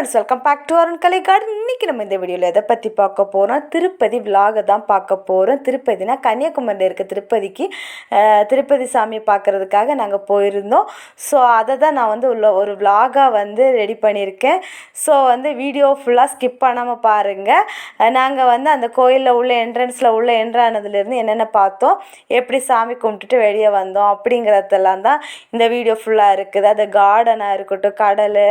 Friends welcome back to Arun Kalai garden இன்றைக்கி நம்ம இந்த வீடியோவில் எதை பற்றி பார்க்க போகிறோம் திருப்பதி விலாகை தான் பார்க்க போகிறோம் திருப்பதினா கன்னியாகுமரியில் இருக்க திருப்பதிக்கு திருப்பதி சாமியை பார்க்குறதுக்காக நாங்கள் போயிருந்தோம். ஸோ அதை தான் நான் வந்து உள்ள ஒரு விலாகாக வந்து ரெடி பண்ணியிருக்கேன். ஸோ வந்து வீடியோ ஃபுல்லாக ஸ்கிப் பண்ணாமல் பாருங்கள் நாங்கள் வந்து அந்த கோயிலில் உள்ள என்ட்ரன்ஸில் உள்ள என்ட்ரானதுலேருந்து என்னென்ன பார்த்தோம்? எப்படி சாமி கும்பிட்டுட்டு வெளியே வந்தோம்? அப்படிங்கிறதெல்லாம் தான் இந்த வீடியோ ஃபுல்லாக இருக்குது. அது கார்டனாக இருக்கட்டும் கடல்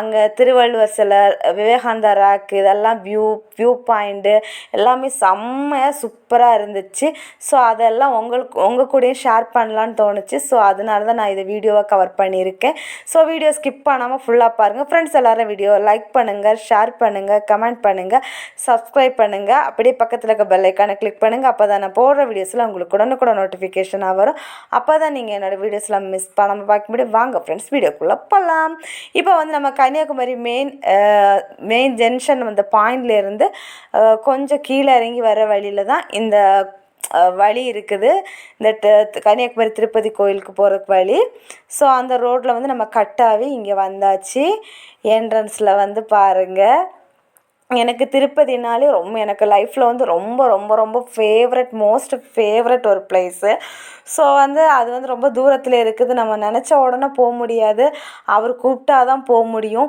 அங்கே திருவள்ளுவர் சிலர் விவேகானந்தா ராக் இதெல்லாம் வியூ வியூ பாயிண்ட்டு எல்லாமே செம்மையாக சூப்பராக இருந்துச்சு. ஸோ அதெல்லாம் உங்களுக்கு உங்கள் கூடயும் ஷேர் பண்ணலான்னு தோணுச்சு. ஸோ அதனால தான் நான் இதை வீடியோவை கவர் பண்ணியிருக்கேன். ஸோ வீடியோ ஸ்கிப் பண்ணாமல் ஃபுல்லாக பாருங்கள் ஃப்ரெண்ட்ஸ் எல்லாரும் வீடியோ லைக் பண்ணுங்கள் ஷேர் பண்ணுங்கள் கமெண்ட் பண்ணுங்கள் சப்ஸ்கிரைப் பண்ணுங்கள் அப்படியே பக்கத்தில் இருக்க பெல் ஐக்கானை கிளிக் பண்ணுங்கள் அப்போ தான் நான் போடுற வீடியோஸில் உங்களுக்கு உடனுக்குடன் நோட்டிஃபிகேஷனாக வரும். அப்போ தான் நீங்கள் என்னோடய வீடியோஸ்லாம் மிஸ் பண்ணாமல் பார்க்க முடியும். வாங்க ஃப்ரெண்ட்ஸ் வீடியோக்குள்ளே போகலாம் இப்போ வந்து நம்ம கன்னியாகுமரி மெயின் மெயின் ஜங்ஷன் அந்த பாயிண்ட்லேருந்து கொஞ்சம் கீழே இறங்கி வர வழியில் தான் இந்த வழி இருக்குது. இந்த கன்னியாகுமரி திருப்பதி கோயிலுக்கு போகிறதுக்கு வழி. ஸோ அந்த ரோட்டில் வந்து நம்ம கட்டாவி இங்கே வந்தாச்சு. என்ட்ரன்ஸில் வந்து பாருங்கள் எனக்கு திருப்பதினாலே ரொம்ப எனக்கு லைஃப்பில் வந்து ரொம்ப ரொம்ப ரொம்ப ஃபேவரட் மோஸ்ட் ஃபேவரட் ஒரு பிளேஸு ஸோ வந்து அது வந்து ரொம்ப தூரத்தில் இருக்குது. நம்ம நினச்ச உடனே போக முடியாது. அவர் கூப்பிட்டா தான் போக முடியும்.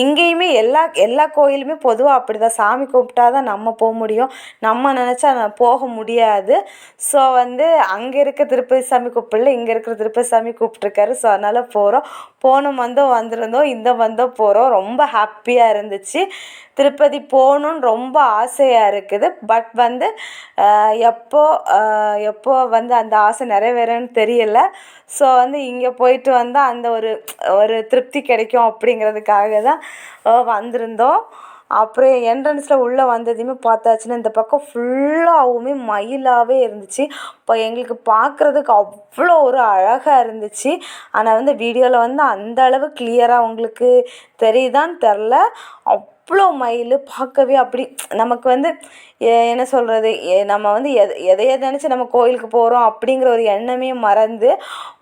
எங்கேயுமே எல்லா எல்லா கோயிலுமே பொதுவாக அப்படி தான் சாமி கூப்பிட்டா தான் நம்ம போக முடியும். நம்ம நினச்சா போக முடியாது. ஸோ வந்து அங்கே இருக்க திருப்பதி சாமி கூப்பிடல இங்கே இருக்கிற திருப்பதி சாமி கூப்பிட்ருக்காரு ஸோ அதனால் போகிறோம் போனோம் வந்தோம் வந்திருந்தோம் இந்த வந்தோம் போகிறோம் ரொம்ப ஹாப்பியாக இருந்துச்சு. திருப்பதி போகணுன்னு ரொம்ப ஆசையாக இருக்குது. பட் வந்து எப்போ எப்போ வந்து அந்த ஆசை நிறைவேறன்னு தெரியல. ஸோ வந்து இங்கே போயிட்டு வந்தால் அந்த ஒரு ஒரு திருப்தி கிடைக்கும் அப்படிங்கிறதுக்காக தான் வந்திருந்தோம். அப்புறம் என்ட்ரன்ஸில் உள்ளே வந்ததையுமே பார்த்தாச்சுன்னா இந்த பக்கம் ஃபுல்லாகவுமே மயிலாகவே இருந்துச்சு. இப்போ எங்களுக்கு பார்க்குறதுக்கு அவ்வளோ ஒரு அழகாக இருந்துச்சு. ஆனால் வந்து வீடியோவில் வந்து அந்த அளவு கிளியராக உங்களுக்கு தெரியுதான்னு தெரில. அப் அவ்வளோ மயில் பார்க்கவே அப்படி நமக்கு வந்து என்ன சொல்கிறது நம்ம வந்து எதை எதையை நினச்சி நம்ம கோயிலுக்கு போகிறோம் அப்படிங்கிற ஒரு எண்ணமே மறந்து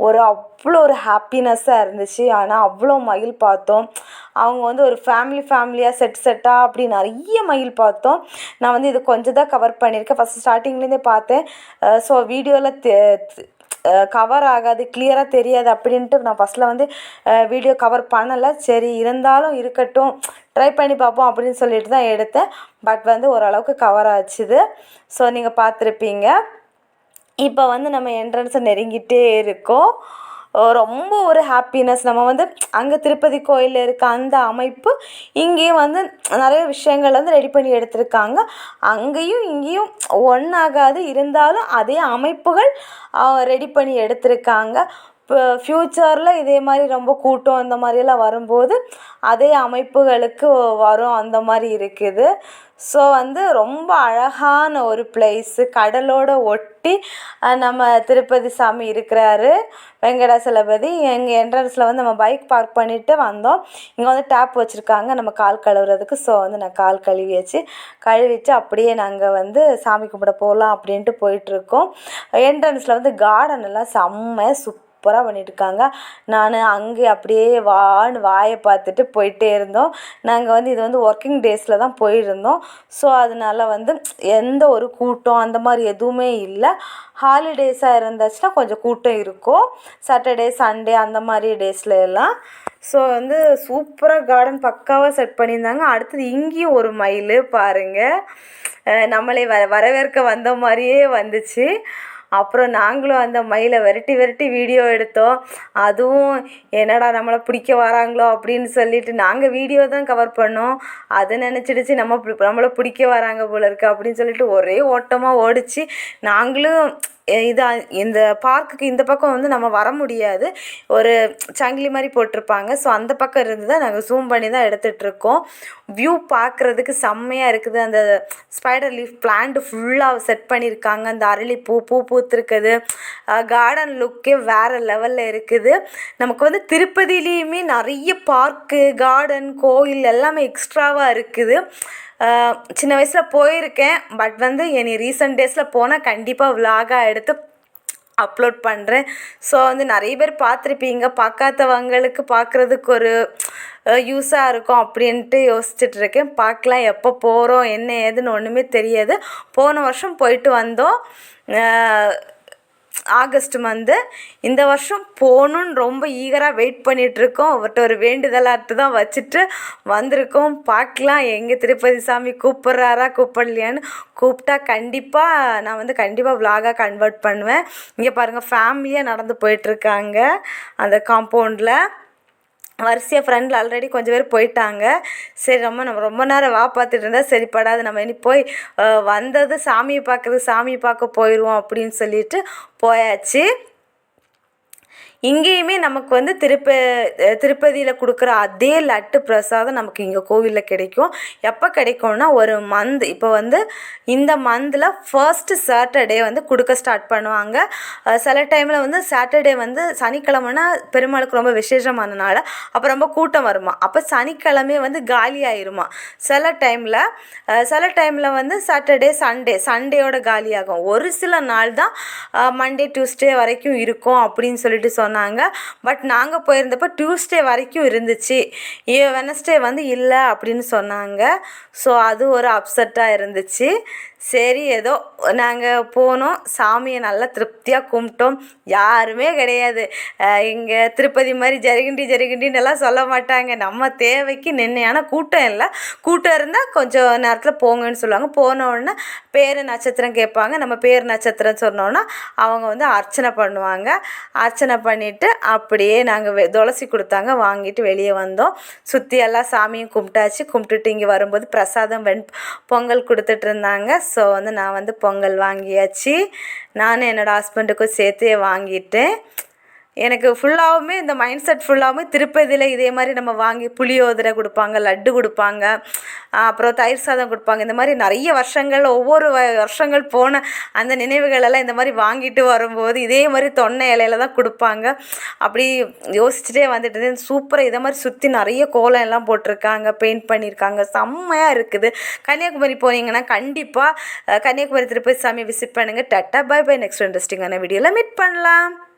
ஒரு அவ்வளோ ஒரு ஹாப்பினஸ்ஸாக இருந்துச்சு. ஆனால் அவ்வளோ மயில் பார்த்தோம். அவங்க வந்து ஒரு ஃபேமிலி ஃபேமிலியாக செட் செட்டாக அப்படி நிறைய மயில் பார்த்தோம். நான் வந்து இது கொஞ்சம் தான் கவர் பண்ணியிருக்கேன். ஃபஸ்ட் ஸ்டார்டிங்லேருந்தே பார்த்தேன். ஸோ வீடியோவில் கவர் ஆகாது கிளியராக தெரியாது அப்படின்ட்டு நான் ஃபஸ்ட்டில் வந்து வீடியோ கவர் பண்ணலை. சரி இருந்தாலும் இருக்கட்டும். ட்ரை பண்ணி பார்ப்போம் அப்படின்னு சொல்லிட்டு தான் எடுத்தேன். பட் வந்து ஓரளவுக்கு கவர் ஆச்சுது. ஸோ நீங்கள் பார்த்துருப்பீங்க. இப்போ வந்து நம்ம என்ட்ரன்ஸை நெருங்கிட்டே இருக்கோம். ரொம்ப ஒரு ஹாப்பினஸ் நம்ம வந்து அங்கே திருப்பதி கோயிலில் இருக்க அந்த அமைப்பு இங்கேயும் வந்து நிறைய விஷயங்கள் வந்து ரெடி பண்ணி எடுத்திருக்காங்க. அங்கேயும் இங்கேயும் ஒன்றாகாது இருந்தாலும் அதே அமைப்புகள் ரெடி பண்ணி எடுத்திருக்காங்க. ஃப்யூச்சரில் இதே மாதிரி ரொம்ப கூட்டம் இந்த மாதிரியெல்லாம் வரும்போது அதே அமைப்புகளுக்கு வரும் அந்த மாதிரி இருக்குது. ஸோ வந்து ரொம்ப அழகான ஒரு பிளேஸு கடலோட ஒட்டி நம்ம திருப்பதி சாமி இருக்கிறாரு. வெங்கடாசலபதி எங்கள் என்ட்ரன்ஸில் வந்து நம்ம பைக் பார்க் பண்ணிவிட்டு வந்தோம். இங்கே வந்து டேப் வச்சுருக்காங்க. நம்ம கால் கழுவுறதுக்கு. ஸோ வந்து நான் கால் கழுவியாச்சு. கழுவிச்சு அப்படியே நாங்கள் வந்து சாமி கும்பிட போகலாம் அப்படின்ட்டு போயிட்டுருக்கோம் என்ட்ரன்ஸில் வந்து கார்டன் எல்லாம் செம்ம சூப் சூப்பராக பண்ணிட்டுருக்காங்க. நான் அங்கே அப்படியே வான்னு வாயை பார்த்துட்டு போயிட்டே இருந்தோம். நாங்கள் வந்து இது வந்து ஒர்க்கிங் டேஸில் தான் போயிருந்தோம். ஸோ அதனால வந்து எந்த ஒரு கூட்டம் அந்த மாதிரி எதுவுமே இல்லை. ஹாலிடேஸாக இருந்துச்சுன்னா கொஞ்சம் கூட்டம் இருக்கும். சாட்டர்டே சண்டே அந்த மாதிரி டேஸில் எல்லாம். ஸோ வந்து சூப்பராக கார்டன் பக்காவாக செட் பண்ணியிருந்தாங்க. அடுத்தது இங்கேயும் ஒரு மயில் பாருங்கள் நம்மளே நம்மளை வர வரவேற்க வந்த மாதிரியே வந்துச்சு. அப்புறம் நாங்களும் அந்த மயிலை விரட்டி விரட்டி வீடியோ எடுத்தோம். அதுவும் என்னடா நம்மளை பிடிக்க வராங்களோ அப்படின்னு சொல்லிட்டு நாங்கள் வீடியோ தான் கவர் பண்ணோம். அதை நினச்சிடுச்சு நம்ம பி- நம்மளை பிடிக்க வராங்க போல இருக்கு அப்படின்னு சொல்லிட்டு ஒரே ஓட்டமாக ஓடிச்சு. நாங்களும் இதான் இந்த பார்க்குக்கு இந்த பக்கம் வந்து நம்ம வர முடியாது. ஒரு சங்கிலி மாதிரி போட்டிருப்பாங்க. ஸோ அந்த பக்கம் இருந்து தான் நாங்கள் ஜூம் பண்ணி தான் எடுத்துகிட்ருக்கோம் வியூ பார்க்குறதுக்கு செம்மையாக இருக்குது. அந்த ஸ்பைடர் லீஃப் பிளான்ட் ஃபுல்லாக செட் பண்ணியிருக்காங்க அந்த அரளி பூ பூ பூத்துருக்குது. கார்டன் லுக்கே வேறு லெவலில் இருக்குது. நமக்கு வந்து திருப்பதிலேயுமே நிறைய பார்க்கு கார்டன் கோயில் எல்லாமே எக்ஸ்ட்ராவாக இருக்குது. சின்ன வயசில் போயிருக்கேன். பட் வந்து இனி ரீசெண்ட் டேஸில் போனால் கண்டிப்பாக விலாகாக எடுத்து அப்லோட் பண்ணுறேன் ஸோ வந்து நிறைய பேர் பார்த்துருப்பீங்க. பார்க்காதவங்களுக்கு பார்க்குறதுக்கு ஒரு யூஸாக இருக்கும் அப்படின்ட்டு யோசிச்சுட்டு இருக்கேன். பார்க்கலாம் எப்போ போகிறோம் என்ன ஏதுன்னு ஒன்றுமே தெரியாது. போன வருஷம் போயிட்டு வந்தோம். ஆகஸ்ட் மந்த்து இந்த வருஷம் போகணுன்னு ரொம்ப ஈகராக வெயிட் பண்ணிகிட்ருக்கோம் அவர்கிட்ட ஒரு வேண்டுதலாட்டு தான் வச்சுட்டு வந்திருக்கோம். பார்க்கலாம் எங்கே திருப்பதி சாமி கூப்பிட்றாரா கூப்பிடலையான்னு கூப்பிட்டா கண்டிப்பாக நான் வந்து கண்டிப்பாக விலாகாக கன்வெர்ட் பண்ணுவேன். இங்கே பாருங்கள் ஃபேமிலியாக நடந்து போயிட்டுருக்காங்க அந்த காம்பவுண்டில் வரிசையாக ஃப்ரெண்டில் ஆல்ரெடி கொஞ்சம் பேர் போயிட்டாங்க. சரி ரொம்ப நம்ம ரொம்ப நேரம் வா பார்த்துட்டு இருந்தால் சரி படாது நம்ம இனி போய் வந்தது சாமியை பார்க்குறது சாமியை பார்க்க போயிடுவோம் அப்படின்னு சொல்லிட்டு போயாச்சு. இங்கேயுமே நமக்கு வந்து திருப்ப திருப்பதியில் கொடுக்குற அதே லட்டு பிரசாதம் நமக்கு இங்கே கோவிலில் கிடைக்கும். எப்போ கிடைக்கும்னா ஒரு மந்த் இப்போ வந்து இந்த மந்தில் ஃபர்ஸ்ட் சாட்டர்டே வந்து கொடுக்க ஸ்டார்ட் பண்ணுவாங்க. சில டைமில் வந்து சாட்டர்டே வந்து சனிக்கிழமைனா பெருமாளுக்கு ரொம்ப விசேஷமானனால அப்போ ரொம்ப கூட்டம் வருமா? அப்போ சனிக்கிழமை வந்து காலி ஆயிருமா சில டைமில் சில டைமில் வந்து சாட்டர்டே சண்டே சண்டேயோட காலியாகும். ஒரு சில நாள் தான் மண்டே டியூஸ்டே வரைக்கும் இருக்கும் அப்படின்னு சொல்லிட்டு சொன்னாங்க. பட் நாங்கள் போயிருந்தப்போ டியூஸ்டே வரைக்கும் இருந்துச்சு. வெனஸ்டே வந்து இல்லை அப்படின்னு சொன்னாங்க. ஸோ அது ஒரு அப்செட்டாக இருந்துச்சு. சரி ஏதோ நாங்கள் போனோம். சாமியை நல்லா திருப்தியாக கும்பிட்டோம். யாருமே கிடையாது. இங்கே திருப்பதி மாதிரி ஜருகிண்டி ஜருகிண்டின்னு எல்லாம் சொல்ல மாட்டாங்க. நம்ம தேவைக்கு நின்னையான கூட்டம் இல்லை. கூட்டம் இருந்தால் கொஞ்சம் நேரத்தில் போங்கன்னு சொல்லுவாங்க. போனோடனே பேர் நட்சத்திரம் கேட்பாங்க. நம்ம பேர் நட்சத்திரம் சொன்னோன்னா அவங்க வந்து அர்ச்சனை பண்ணுவாங்க. அர்ச்சனை பண்ணிவிட்டு அப்படியே நாங்கள் வெ துளசி கொடுத்தாங்க. வாங்கிட்டு வெளியே வந்தோம். சுற்றி எல்லாம் சாமியும் கும்பிட்டாச்சு. கும்பிட்டுட்டு இங்கே வரும்போது பிரசாதம் வெண் பொங்கல் கொடுத்துட்டு இருந்தாங்க. ஸோ வந்து நான் வந்து பொங்கல் வாங்கியாச்சு. நானும் என்னோடய ஹஸ்பண்டுக்கும் சேர்த்தே வாங்கிட்டேன். எனக்கு ஃபுல்லாகவுமே இந்த மைண்ட் செட் ஃபுல்லாகவுமே திருப்பதியில் இதே மாதிரி நம்ம வாங்கி புளியோதரை கொடுப்பாங்க லட்டு கொடுப்பாங்க அப்புறம் தயிர் சாதம் கொடுப்பாங்க. இந்த மாதிரி நிறைய வருஷங்கள் ஒவ்வொரு வ- வருஷங்கள் போன அந்த நினைவுகளெல்லாம் இந்த மாதிரி வாங்கிட்டு வரும்போது இதே மாதிரி தொன்னை இலையில தான் கொடுப்பாங்க. அப்படி யோசிச்சுட்டே வந்துட்டு சூப்பராக இதை மாதிரி சுற்றி நிறைய கோலம் எல்லாம் போட்டிருக்காங்க பெயிண்ட் பண்ணியிருக்காங்க. செம்மையாக இருக்குது. கன்னியாகுமரி போனீங்கன்னா கண்டிப்பாக கன்னியாகுமரி திருப்பதி சாமி விசிட் பண்ணுங்கள் டட்டா பை பை நெக்ஸ்ட் இன்ட்ரெஸ்டிங்கான வீடியோவில் மீட் பண்ணலாம்.